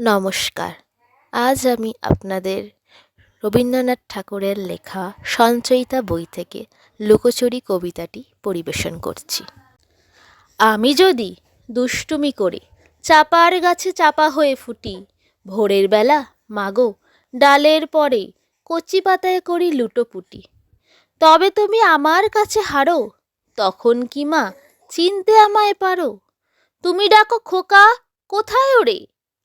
নমস্কার। আজ আমি আপনাদের রবীন্দ্রনাথ ঠাকুরের লেখা সঞ্চয়িতা বই থেকে লুকোচুরি কবিতাটি পরিবেশন করছি। আমি যদি দুষ্টুমি করে চাপার গাছে চাপা হয়ে ফুটি, ভোরের বেলা মাগো ডালের পরে কচি পাতায় করি লুটোপুটি তবে তুমি আমার কাছে হারো, তখন কি মা চিনতে আমায় পারো? তুমি ডাকো খোকা, কোথায় ওরে?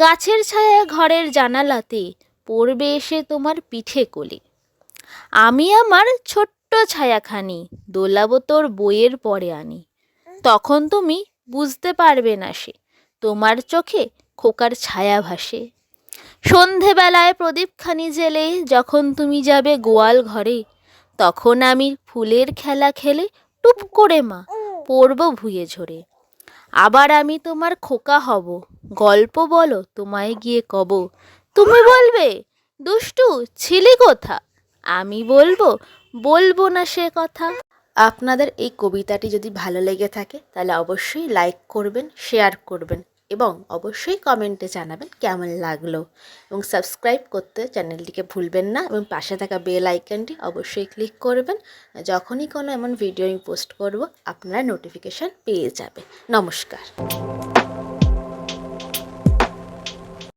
গাছের ছায়া ঘরের জানালাতে পড়বে এসে তোমার পিঠে কোলে। আমি আমার ছোট্ট ছায়াখানি দোলাবো তোর বইয়ের পরে আনি। তখন তুমি বুঝতে পারবে না সে, তোমার চোখে খোকার ছায়া ভাসে। সন্ধেবেলায় প্রদীপখানি জেলে যখন তুমি যাবে গোয়াল ঘরে, তখন আমি ফুলের খেলা খেলে টুপ করে মা পড়ব ভুয়ে ঝরে। আবার আমি তোমার খোকা হব। গল্প বলো, তোমায় গিয়ে কব। তুমি বলবে, দুষ্টু, ছিলি কোথা? আমি বলব বলব না সে কথা। আপনাদের এই কবিতাটি যদি ভালো লেগে থাকে, তাহলে অবশ্যই লাইক করবেন শেয়ার করবেন। এবং অবশ্যই কমেন্টে জানাবেন কেমন লাগল। এবং সাবস্ক্রাইব করতে চ্যানেলটিকে ভুলবেন না এবং পাশে থাকা বেল আইকনটি অবশ্যই ক্লিক করবেন। যখনই কোনো এমন ভিডিও আমি পোস্ট করব, আপনারা নোটিফিকেশান পেয়ে যাবে। নমস্কার।